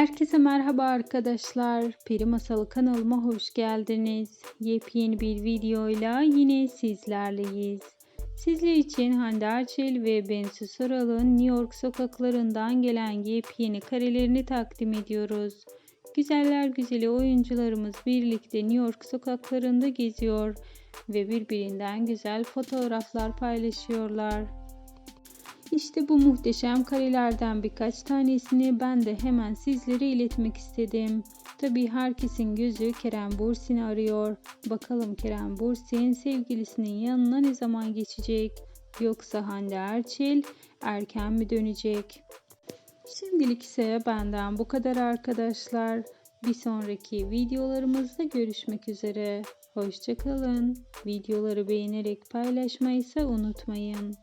Herkese merhaba arkadaşlar. Peri Masalı kanalıma hoş geldiniz. Yepyeni bir videoyla yine sizlerleyiz. Sizler için Hande Erçel ve Bensu Soral'ın New York sokaklarından gelen yepyeni karelerini takdim ediyoruz. Güzeller güzeli oyuncularımız birlikte New York sokaklarında geziyor ve birbirinden güzel fotoğraflar paylaşıyorlar. İşte bu muhteşem karelerden birkaç tanesini ben de hemen sizlere iletmek istedim. Tabii herkesin gözü Kerem Bursin'i arıyor. Bakalım Kerem Bursin sevgilisinin yanına ne zaman geçecek? Yoksa Hande Erçel erken mi dönecek? Şimdilik ise benden bu kadar arkadaşlar. Bir sonraki videolarımızda görüşmek üzere. Hoşçakalın. Videoları beğenerek paylaşmayı ise unutmayın.